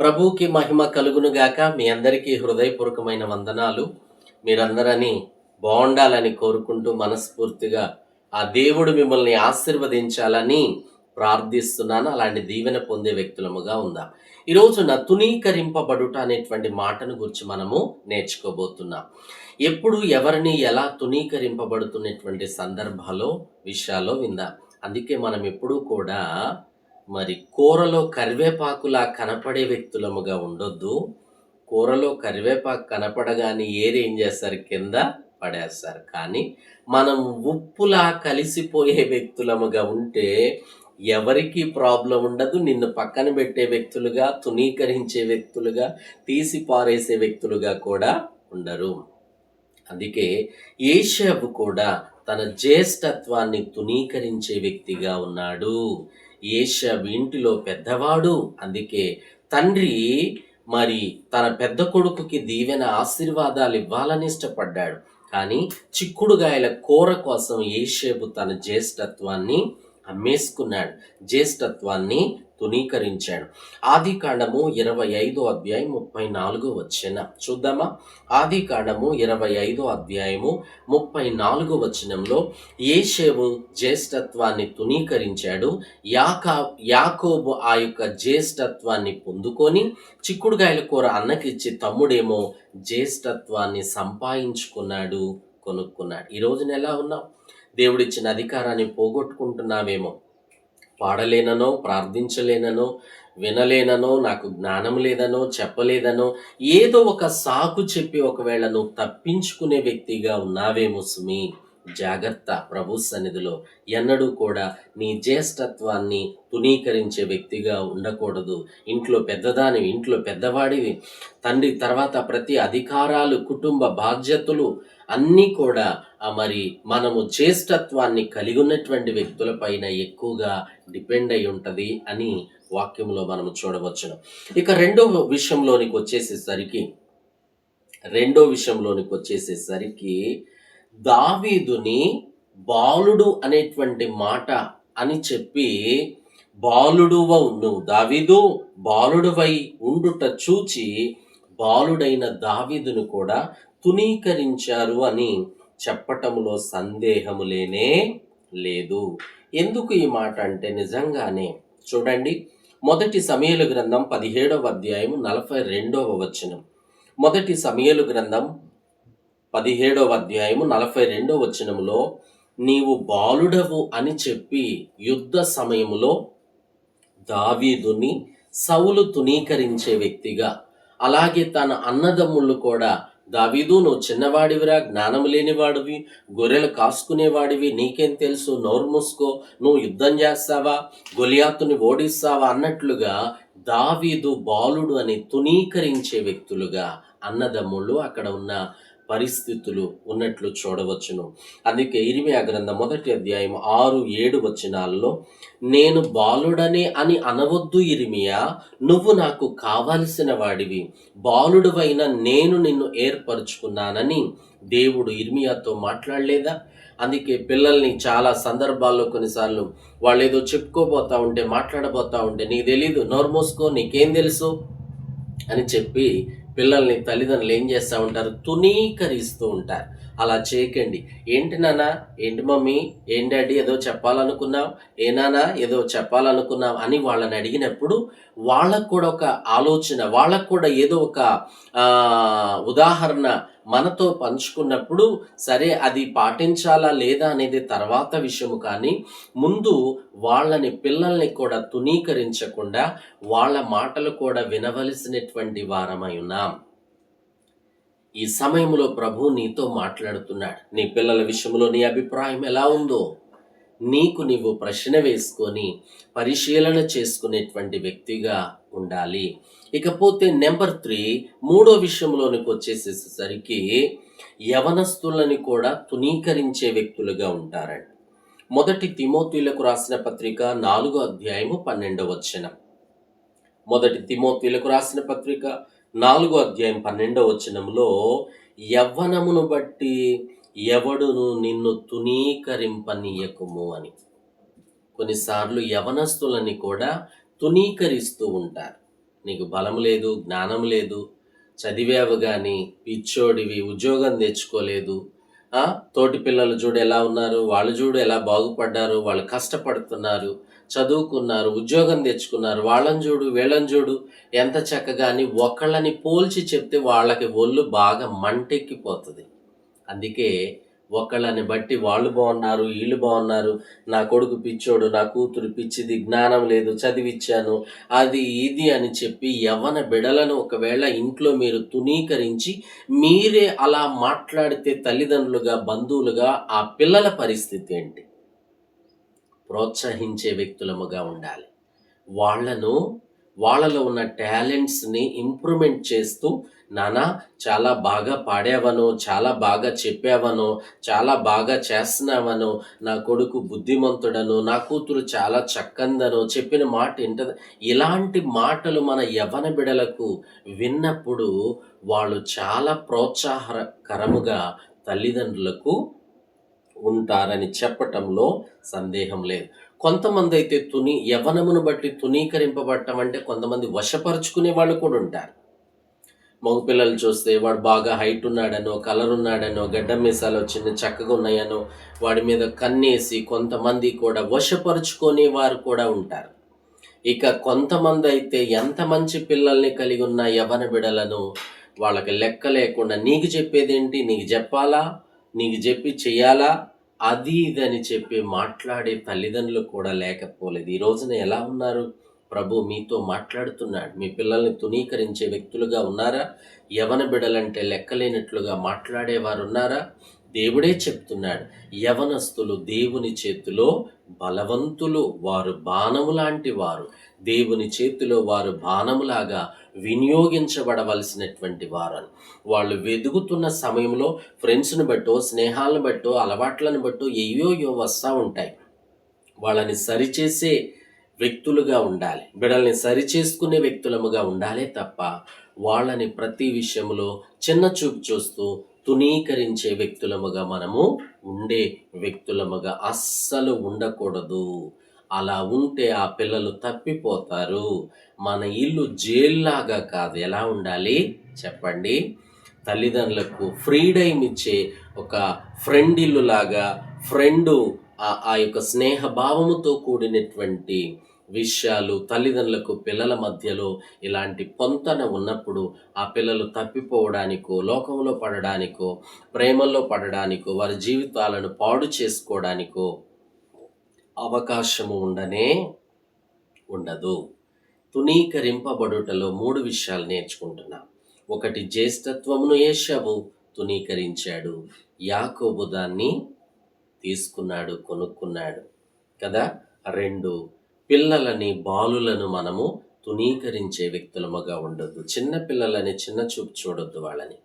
ప్రభువుకి మహిమ కలుగునుగాక మీ అందరికీ హృదయపూర్వకమైన వందనాలు. మీరందరని బాగుండాలని కోరుకుంటూ మనస్ఫూర్తిగా ఆ దేవుడు మిమ్మల్ని ఆశీర్వదించాలని ప్రార్థిస్తున్నాను. అలాంటి దీవెన పొందే వ్యక్తులముగా ఉందాం. ఈ తునీకరింపబడుట అనేటువంటి మాటను గురించి మనము నేర్చుకోబోతున్నాం. ఎప్పుడు ఎవరిని ఎలా తునీకరింపబడుతున్నటువంటి సందర్భాలో విషయాల్లో విందాం. అందుకే మనం ఎప్పుడూ కూడా మరి కూరలో కరివేపాకులా కనపడే వ్యక్తులముగా ఉండొద్దు. కూరలో కరివేపాకు కనపడగానే ఏరేం ఏం చేస్తారు? కింద పడేస్తారు. కానీ మనం ఉప్పులా కలిసిపోయే వ్యక్తులముగా ఉంటే ఎవరికి ప్రాబ్లం ఉండదు. నిన్ను పక్కన పెట్టే వ్యక్తులుగా తునీకరించే వ్యక్తులుగా తీసి పారేసే వ్యక్తులుగా కూడా ఉండరు. అందుకే ఏషబు కూడా తన జ్యేష్ఠత్వాన్ని తునీకరించే వ్యక్తిగా ఉన్నాడు. ఏషాబు ఇంటిలో పెద్దవాడు. అందుకే తండ్రి మరి తన పెద్ద కొడుకుకి దీవెన ఆశీర్వాదాలు ఇవ్వాలని ఇష్టపడ్డాడు. కానీ చిక్కుడుగాయల కూర కోసం ఏషేబు తన జ్యేష్ఠత్వాన్ని అమ్మేసుకున్నాడు. జ్యేష్ఠత్వాన్ని తునీకరించాడు ఆది కాండము ఇరవై ఐదో అధ్యాయం ముప్పై నాలుగో వచ్చిన చూద్దామా? ఆది కాండము ఇరవై ఐదో అధ్యాయము ముప్పై నాలుగో వచనంలో ఏషేవు జ్యేష్ఠత్వాన్ని తునీకరించాడు యాకా యాకోబు ఆ యొక్క జ్యేష్ఠత్వాన్ని పొందుకొని చిక్కుడుగాయల కూర అన్నకిచ్చి తమ్ముడేమో జ్యేష్ఠత్వాన్ని సంపాదించుకున్నాడు కొనుక్కున్నాడు. ఈ రోజున ఎలా ఉన్నావు దేవుడిచ్చిన అధికారాన్ని పోగొట్టుకుంటున్నావేమో. పాడలేననో ప్రార్థించలేననో వినలేననో నాకు జ్ఞానం లేదనో చెప్పలేదనో ఏదో ఒక సాకు చెప్పి ఒకవేళ నువ్వు తప్పించుకునే వ్యక్తిగా ఉన్నావేమో సుమి. జాగ్రత్త ప్రభు సన్నిధిలో ఎన్నడూ కూడా నీ జ్యేష్ఠత్వాన్ని తునీకరించే వ్యక్తిగా ఉండకూడదు. ఇంట్లో పెద్దదాని ఇంట్లో పెద్దవాడివి తండ్రి తర్వాత ప్రతి అధికారాలు కుటుంబ బాధ్యతలు అన్నీ కూడా మరి మనము జ్యేష్ఠత్వాన్ని కలిగి ఉన్నటువంటి వ్యక్తులపైన ఎక్కువగా డిపెండ్ అయి ఉంటుంది అని వాక్యంలో మనము చూడవచ్చును. ఇక రెండో విషయంలోనికి వచ్చేసేసరికి రెండో విషయంలోనికి వచ్చేసేసరికి దావీదుని బాలుడు అనేటువంటి మాట అని చెప్పి బాలుడువ నువ్వు దావీదు బాలుడువై ఉండుట చూచి బాలుడైన దావీదును కూడా తునీకరించారు అని చెప్పటంలో సందేహము లేనే లేదు. ఎందుకు ఈ మాట అంటే నిజంగానే చూడండి. మొదటి సమయలు గ్రంథం పదిహేడవ అధ్యాయం నలభై రెండవ వచనం. మొదటి సమయలు గ్రంథం పదిహేడవ అధ్యాయము నలభై రెండవ వచనములో నీవు బాలుడవు అని చెప్పి యుద్ధ సమయములో దావీదుని సౌలు తునీకరించే వ్యక్తిగా అలాగే తన అన్నదమ్ముళ్ళు కూడా దావీదు నువ్వు చిన్నవాడివిరా జ్ఞానం లేనివాడివి గొర్రెలు కాసుకునేవాడివి నీకేం తెలుసు నోరు మూసుకో నువ్వు యుద్ధం చేస్తావా గొలియాతుని ఓడిస్తావా అన్నట్లుగా దావీదు బాలుడు అని తునీకరించే వ్యక్తులుగా అన్నదమ్ముళ్ళు అక్కడ ఉన్న పరిస్థితులు ఉన్నట్లు చూడవచ్చును. అందుకే ఇరిమియా గ్రంథం మొదటి అధ్యాయం ఆరు ఏడు వచనాల్లో నేను బాలుడనే అని అనవద్దు ఇరిమియా నువ్వు నాకు కావలసిన వాడివి. బాలుడువైన నేను నిన్ను ఏర్పరచుకున్నానని దేవుడు ఇర్మియాతో మాట్లాడలేదా? అందుకే పిల్లల్ని చాలా సందర్భాల్లో కొన్నిసార్లు వాళ్ళు ఏదో చెప్పుకోబోతా ఉంటే మాట్లాడబోతా ఉంటే నీకు తెలీదు నోరు నీకేం తెలుసు? అని చెప్పి పిల్లల్ని తల్లిదండ్రులు ఏం చేస్తూ ఉంటారు? తునీకరిస్తూ ఉంటారు. అలా చేయకండి. ఏంటి నాన్న? ఏంటి మమ్మీ? ఏంటి డాడీ? ఏదో చెప్పాలనుకున్నావు? ఏ నాన్న? ఏదో చెప్పాలనుకున్నావు అని వాళ్ళని అడిగినప్పుడు వాళ్ళకు కూడా ఒక ఆలోచన వాళ్ళకు కూడా ఏదో ఒక ఉదాహరణ మనతో పంచుకున్నప్పుడు సరే అది పాటించాలా లేదా అనేది తర్వాత విషయము కానీ ముందు వాళ్ళని పిల్లల్ని కూడా తునీకరించకుండా వాళ్ళ మాటలు కూడా వినవలసినటువంటి వారమై ఉన్నాం. ఈ సమయంలో ప్రభు నీతో మాట్లాడుతున్నాడు. నీ పిల్లల విషయంలో నీ అభిప్రాయం ఎలా ఉందో నీకు నీవు ప్రశ్న వేసుకొని పరిశీలన చేసుకునేటువంటి వ్యక్తిగా ఉండాలి. ఇకపోతే నెంబర్ త్రీ మూడో విషయంలోనికి వచ్చేసేసరికి యవనస్తులని కూడా తునీకరించే వ్యక్తులుగా ఉంటారండి. మొదటి తిమోతులకు రాసిన పత్రిక నాలుగో అధ్యాయము పన్నెండవ వచనం. మొదటి తిమోతిలకు రాసిన పత్రిక నాలుగో అధ్యాయం పన్నెండవ వచనంలో యవ్వనమును బట్టి ఎవడును నిన్ను తునీకరింపనీయకుము అని. కొన్నిసార్లు యవనస్తులని కూడా తునీకరిస్తూ ఉంటారు. నీకు బలం లేదు జ్ఞానం లేదు చదివావు కానీ పిచ్చోడివి ఉద్యోగం తెచ్చుకోలేదు తోటి పిల్లలు చూడు ఎలా ఉన్నారు వాళ్ళు చూడు ఎలా బాగుపడ్డారు వాళ్ళు కష్టపడుతున్నారు చదువుకున్నారు ఉద్యోగం తెచ్చుకున్నారు వాళ్ళని చూడు వీళ్ళని చూడు ఎంత చక్కగా అని ఒకళ్ళని పోల్చి చెప్తే వాళ్ళకి ఒళ్ళు బాగా మంటెక్కిపోతుంది. అందుకే ఒకళ్ళని బట్టి వాళ్ళు బాగున్నారు వీళ్ళు బాగున్నారు. నా కొడుకు పిచ్చోడు నా కూతురు పిచ్చిది జ్ఞానం లేదు చదివిచ్చాను. అది ఇది అని చెప్పి యవన బిడలను ఒకవేళ ఇంట్లో మీరు తునీకరించి మీరే అలా మాట్లాడితే తల్లిదండ్రులుగా బంధువులుగా ఆ పిల్లల పరిస్థితి ఏంటి? ప్రోత్సహించే వ్యక్తులముగా ఉండాలి. వాళ్ళను వాళ్ళలో ఉన్న టాలెంట్స్ని ఇంప్రూవ్మెంట్ చేస్తూ నానా చాలా బాగా పాడావను చాలా బాగా చెప్పావనో చాలా బాగా చేస్తున్నావనో నా కొడుకు బుద్ధిమంతుడను నా కూతురు చాలా చక్కందనో చెప్పిన మాట ఏంటది ఇలాంటి మాటలు మన యవన బిడలకు విన్నప్పుడు వాళ్ళు చాలా ప్రోత్సాహకరముగా తల్లిదండ్రులకు ఉంటారని చెప్పటంలో సందేహం లేదు. కొంతమంది అయితే తుని యవనమును బట్టి తునీకరింపబడటం అంటే కొంతమంది వశపరుచుకునే వాళ్ళు కూడా ఉంటారు. మగపిల్లలు చూస్తే వాడు బాగా హైట్ ఉన్నాడనో కలర్ ఉన్నాడనో గడ్డం మీసాలు చిన్న చక్కగా ఉన్నాయనో వాడి మీద కన్నేసి కొంతమంది కూడా వశపరుచుకునే వారు కూడా ఉంటారు. ఇక కొంతమంది అయితే ఎంత మంచి పిల్లల్ని కలిగి ఉన్న యవన బిడలను వాళ్ళకి లెక్క లేకుండా నీకు చెప్పేదేంటి? నీకు చెప్పాలా? నీకు చెప్పి చెయ్యాలా అది ఇది అని చెప్పి మాట్లాడే తల్లిదండ్రులు కూడా లేకపోలేదు. ఈ రోజున ఎలా ఉన్నారు? ప్రభు మీతో మాట్లాడుతున్నాడు. మీ పిల్లల్ని తునీకరించే వ్యక్తులుగా ఉన్నారా? యవన బిడలంటే లెక్కలేనట్లుగా మాట్లాడేవారు ఉన్నారా దేవుడే చెప్తున్నాడు యవనస్తులు దేవుని చేతిలో బలవంతులు వారు బాణము లాంటి వారు. దేవుని చేతిలో వారు బాణములాగా వినియోగించబడవలసినటువంటి వారని. వాళ్ళు వెదుగుతున్న సమయంలో ఫ్రెండ్స్ని బట్టో స్నేహాలను బట్టో అలవాట్లను బట్టో ఏయోయో వస్తూ ఉంటాయి. వాళ్ళని సరిచేసే వ్యక్తులుగా ఉండాలి. బిడల్ని సరిచేసుకునే వ్యక్తులముగా ఉండాలే తప్ప వాళ్ళని ప్రతి విషయంలో చిన్న చూపు చూస్తూ తునీకరించే వ్యక్తులముగా మనము ఉండే వ్యక్తులముగా అస్సలు ఉండకూడదు. అలా ఉంటే ఆ పిల్లలు తప్పిపోతారు. మన ఇల్లు జైల్లాగా కాదు. ఎలా ఉండాలి? చెప్పండి. తల్లిదండ్రులకు ఫ్రీడమ్ ఇచ్చే ఒక ఫ్రెండ్ ఇల్లు లాగా ఫ్రెండు ఆ- ఆ యొక్క స్నేహ భావముతో కూడినటువంటి విషయాలు తల్లిదండ్రులకు పిల్లల మధ్యలో ఇలాంటి పొంతన ఉన్నప్పుడు ఆ పిల్లలు తప్పిపోవడానికో లోకంలో పడడానికో ప్రేమల్లో పడడానికో వారి జీవితాలను పాడు చేసుకోవడానికో అవకాశము ఉండనే ఉండదు. తునీకరింపబడుటలో మూడు విషయాలు నేర్చుకుంటున్నాం. ఒకటి జ్యేష్ఠత్వమును ఏషవు తునీకరించాడు యాకోబు దాన్ని తీసుకున్నాడు కొనుక్కున్నాడు. కదా? రెండు పిల్లలని బాలులను మనము తునీకరించే వ్యక్తులముగా ఉండొద్దు. చిన్న పిల్లలని చిన్న చూపు చూడొద్దు వాళ్ళని.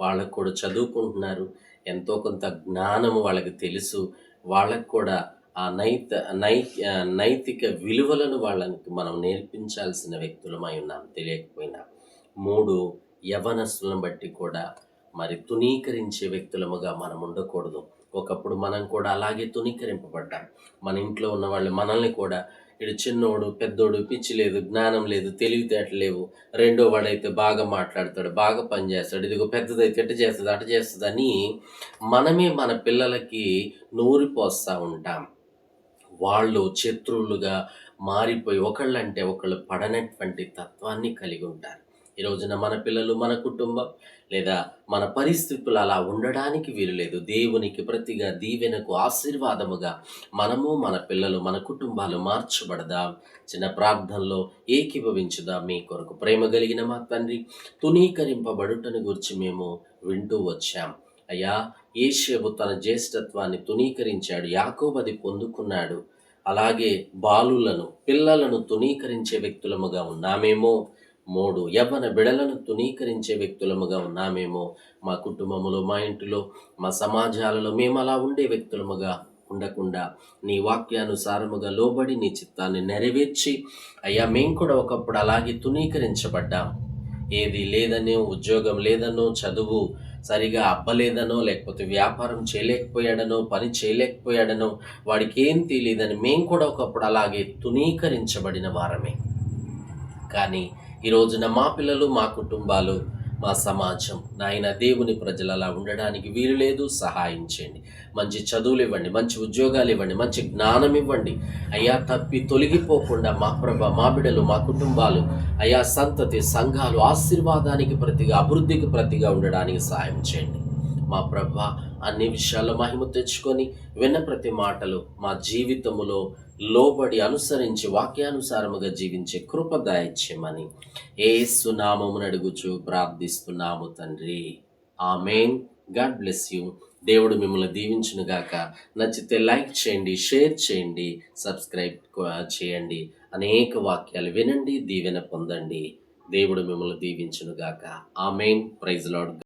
వాళ్ళకు కూడా చదువుకుంటున్నారు. ఎంతో కొంత జ్ఞానము వాళ్ళకి తెలుసు. వాళ్ళకు కూడా ఆ నైత నై నైతిక విలువలను వాళ్ళకి మనం నేర్పించాల్సిన వ్యక్తులమై ఉన్నాం తెలియకపోయినా. మూడు యవనస్తులను బట్టి కూడా మరి తునీకరించే వ్యక్తులముగా మనం ఉండకూడదు. ఒకప్పుడు మనం కూడా అలాగే తునీకరింపబడ్డాం మన ఇంట్లో ఉన్న వాళ్ళు మనల్ని కూడా ఇడు చిన్నోడు పెద్దోడు పిచ్చి లేదు జ్ఞానం లేదు తెలివితేటలు లేవు. రెండో వాడైతే బాగా మాట్లాడతాడు బాగా పనిచేస్తాడు ఇదిగో పెద్దదైతే ఎట్ట చేస్తుంది అట చేస్తుంది అని మనమే మన పిల్లలకి నూరిపోస్తూ ఉంటాం. వాళ్ళు శత్రువులుగా మారిపోయి ఒకళ్ళంటే ఒకళ్ళు పడనటువంటి తత్వాన్ని కలిగి ఉంటారు. ఈ రోజున మన పిల్లలు మన కుటుంబం లేదా మన పరిస్థితులు అలా ఉండడానికి వీలు లేదు. దేవునికి ప్రతిగా దీవెనకు ఆశీర్వాదముగా మనము మన పిల్లలు మన కుటుంబాలు మార్చబడదాం. చిన్న ప్రార్థనలో ఏకీభవించుదాం. మీ కొరకు ప్రేమ కలిగిన మా తండ్రి తునీకరింపబడుటను గురించి మేము వింటూ వచ్చాం. అయ్యా ఏషేబు తన జ్యేష్ఠత్వాన్ని తునీకరించాడు యాకోబది పొందుకున్నాడు. అలాగే బాలులను పిల్లలను తునీకరించే వ్యక్తులముగా ఉన్నామేమో. మూడు. యవ్వన బిడలను తునీకరించే వ్యక్తులముగా ఉన్నామేమో మా కుటుంబములో మా ఇంటిలో మా సమాజాలలో మేము అలా ఉండే వ్యక్తులముగా ఉండకుండా నీ వాక్యానుసారముగా లోబడి నీ చిత్తాన్ని నెరవేర్చి అయ్యా మేము కూడా ఒకప్పుడు అలాగే తునీకరించబడ్డాం ఏది లేదనో ఉద్యోగం లేదనో చదువు సరిగా అబ్బలేదనో లేకపోతే వ్యాపారం చేయలేకపోయాడనో పని చేయలేకపోయాడనో వాడికి ఏం తెలియదని మేము కూడా ఒకప్పుడు అలాగే తునీకరించబడిన వారమే. కానీ ఈ రోజున మా పిల్లలు మా కుటుంబాలు మా సమాజం నాయన దేవుని ప్రజలు అలా ఉండడానికి వీలు లేదు. సహాయం చేయండి. మంచి చదువులు ఇవ్వండి మంచి ఉద్యోగాలు ఇవ్వండి మంచి జ్ఞానం ఇవ్వండి. అయ్యా తప్పి తొలగిపోకుండా మా ప్రభ మా బిడ్డలు మా కుటుంబాలు అయ్యా సంతతి సంఘాలు ఆశీర్వాదానికి ప్రతిగా అభివృద్ధికి ప్రతిగా ఉండడానికి సహాయం చేయండి. మా ప్రభ అన్ని విషయాల్లో మహిమ తెచ్చుకొని విన్న ప్రతి మాటలు మా జీవితములో లోబడి అనుసరించి వాక్యానుసారముగా జీవించే కృప దాయిచ్యమని ఏ సునామమును అడుగుచు ప్రార్థిస్తున్నాము తండ్రి. ఆమెన్. God bless you. దేవుడు మిమ్మల్ని దీవించునుగాక నచ్చితే లైక్ చేయండి షేర్ చేయండి సబ్స్క్రైబ్ చేయండి. అనేక వాక్యాలు వినండి దీవెన పొందండి. దేవుడు మిమ్మల్ని దీవించునుగాక ఆమెన్. Praise lord